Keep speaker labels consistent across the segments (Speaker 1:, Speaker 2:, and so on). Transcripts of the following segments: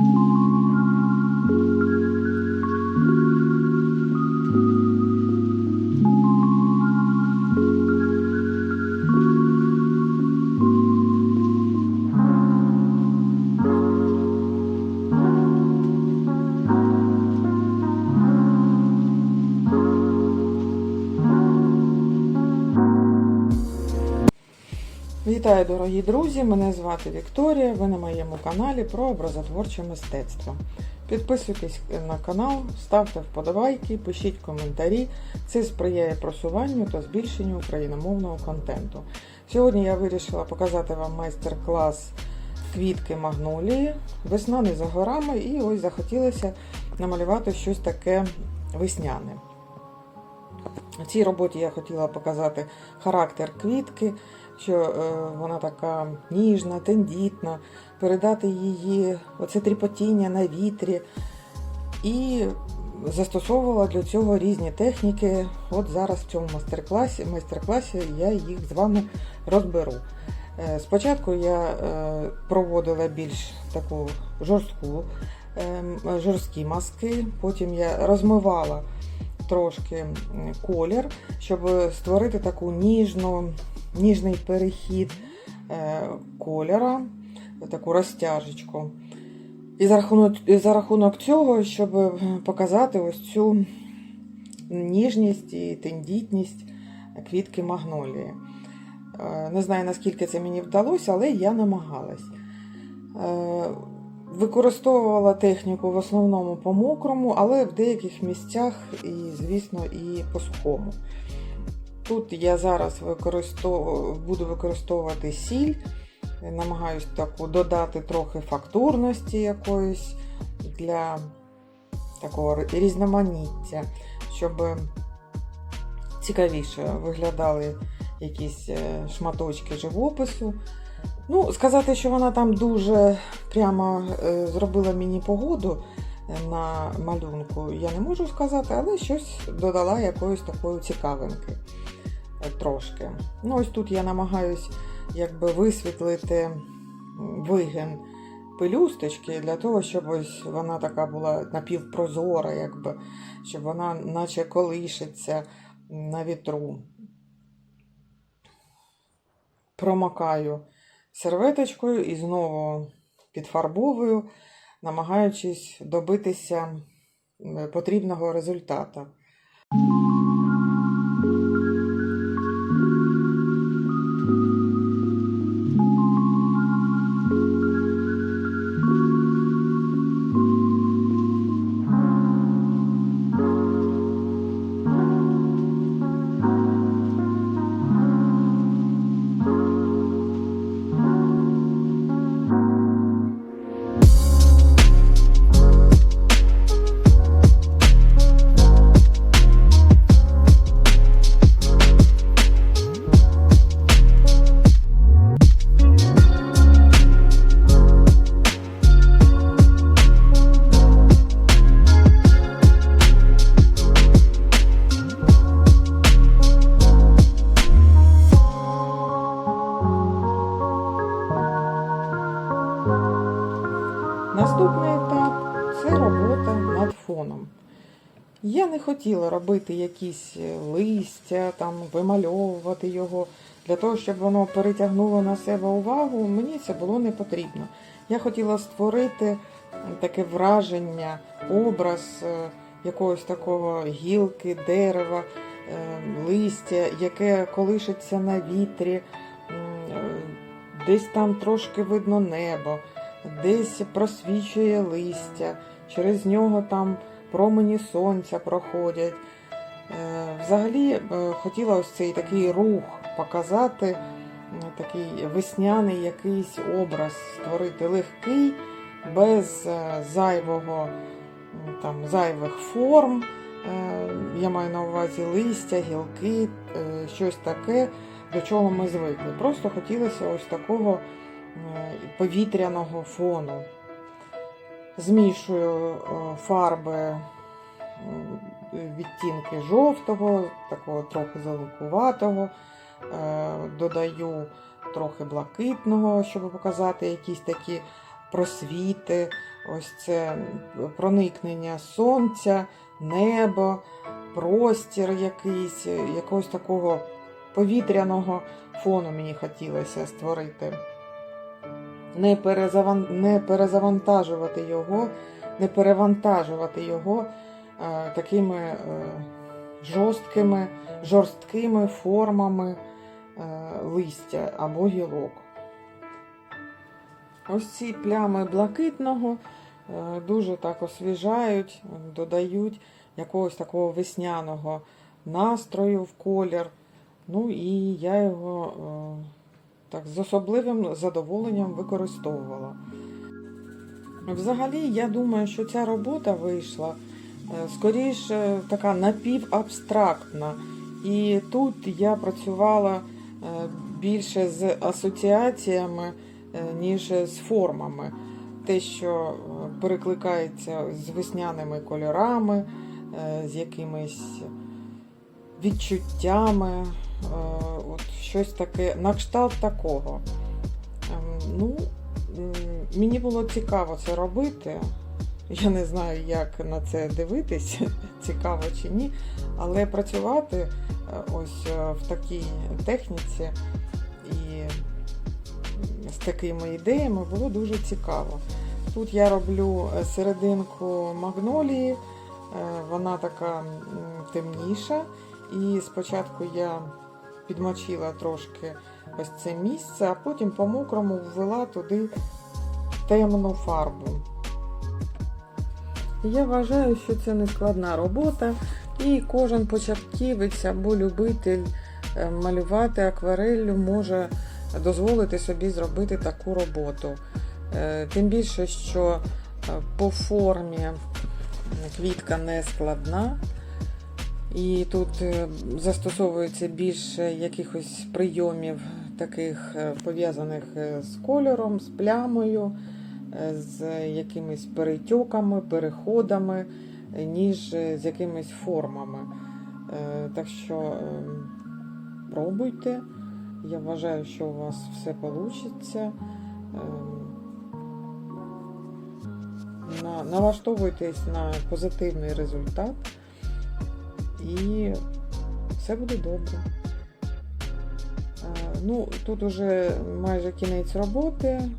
Speaker 1: you Вітаю, дорогі друзі! Мене звати Вікторія. Ви на моєму каналі про образотворче мистецтво. Підписуйтесь на канал, ставте вподобайки, пишіть коментарі. Це сприяє просуванню та збільшенню україномовного контенту. Сьогодні я вирішила показати вам майстер-клас квітки магнолії. Весна не за горами, і ось захотілося намалювати щось таке весняне. В цій роботі я хотіла показати характер квітки, що е, вона така ніжна, тендітна, передати її оце тріпотіння на вітрі. І застосовувала для цього різні техніки. От зараз в цьому майстер-класі, майстер-класі я їх з вами розберу. Е, Спочатку я е, проводила більш таку жорстку, е, жорсткі маски, потім я розмивала трошки колір, щоб створити таку ніжну, ніжний перехід е, кольора, таку розтяжечку. І за рахунок, і за рахунок цього, щоб е, показати ось цю ніжність і тендітність квітки магнолії. Е, Не знаю, наскільки це мені вдалося, але я намагалась. Використовувала техніку в основному по мокрому, але в деяких місцях, і, звісно, і по сухому. Тут я зараз використовую, буду використовувати сіль, намагаюсь таку додати трохи фактурності якоїсь для такого різноманіття, щоб цікавіше виглядали якісь е, шматочки живопису. Ну, сказати, що вона там дуже прямо е, зробила мені погоду е, на малюнку, я не можу сказати, але щось додала якоїсь такої цікавинки е, трошки. Ну, ось тут я намагаюсь якби висвітлити м, вигин пелюсточки для того, щоб ось вона така була напівпрозора, якби, щоб вона наче колишиться на вітру. Промокаю серветочкою і знову підфарбовую, намагаючись добитися потрібного результату. Наступний етап це робота над фоном. Я не хотіла робити якісь е, листя, там, вимальовувати його для того, щоб воно перетягнуло на себе увагу. Мені це було не потрібно. Я хотіла створити таке враження, образ е, якогось такого гілки, дерева, е, листя, яке колишиться на вітрі, десь там трошки видно небо десь просвічує листя, через нього там промені сонця проходять. Е, Взагалі е, хотіла ось цей такий рух показати, такий весняний якийсь образ створити легкий, без е, зайвого там, зайвих форм. Я маю на увазі листя, гілки, щось таке, до чого ми звикли. Просто хотілося ось такого повітряного фону. Змішую е, фарби відтінки жовтого, такого трохи зеленкуватого, е, додаю трохи блакитного, щоб показати якісь такі просвіти, ось це проникнення сонця, небо, простір якийсь, якогось такого повітряного фону мені хотілося створити. Не, перезаван... не перезавантажувати його, не перевантажувати його е, такими е, жорсткими, жорсткими формами е, листя або гілок. Ось ці плями блакитного е, дуже так освіжають, додають якогось такого весняного настрою в колір. Ну і я його е, так з особливим задоволенням використовувала. Взагалі, я думаю, що ця робота вийшла е, скоріше така напівабстрактна. І тут я працювала е, більше з асоціаціями, е, ніж з формами. Те, що перекликається з весняними кольорами, з якимись відчуттями, от щось таке, на кшталт такого. Ем, Ну, мені було цікаво це робити. Я не знаю, як на це дивитись, цікаво чи ні. Але працювати е, ось е, в такій техніці і з такими ідеями було дуже цікаво. Тут я роблю е, серединку магнолії, е, вона така темніша. І спочатку я підмочила трошки ось це місце, а потім по-мокрому ввела туди темну фарбу. Я вважаю, що це не складна робота, і кожен початківець або любитель е, малювати аквареллю може дозволити собі зробити таку роботу. Е, Тим більше, що е, по формі квітка не складна. І тут е, застосовується більше якихось прийомів, таких е, пов'язаних е, з кольором, з плямою, з якимись перетьоками, переходами, ніж з якимись формами. Так що е, пробуйте. Я вважаю, що у вас все вийде. Налаштовуйтесь на позитивний результат і все буде добре. Е, Ну, тут уже майже кінець роботи.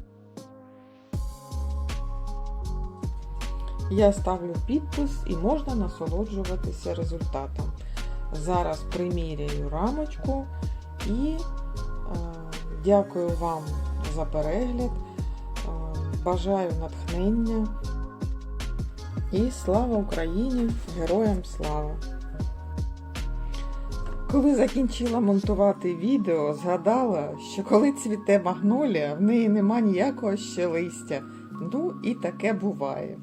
Speaker 1: Я ставлю підпис і можна насолоджуватися результатом. Зараз приміряю рамочку і е, дякую вам за перегляд. Е, бажаю натхнення. І слава Україні! Героям слава! Коли закінчила монтувати відео, згадала, що коли цвіте магнолія, в неї нема ніякого ще листя. Ну і таке буває.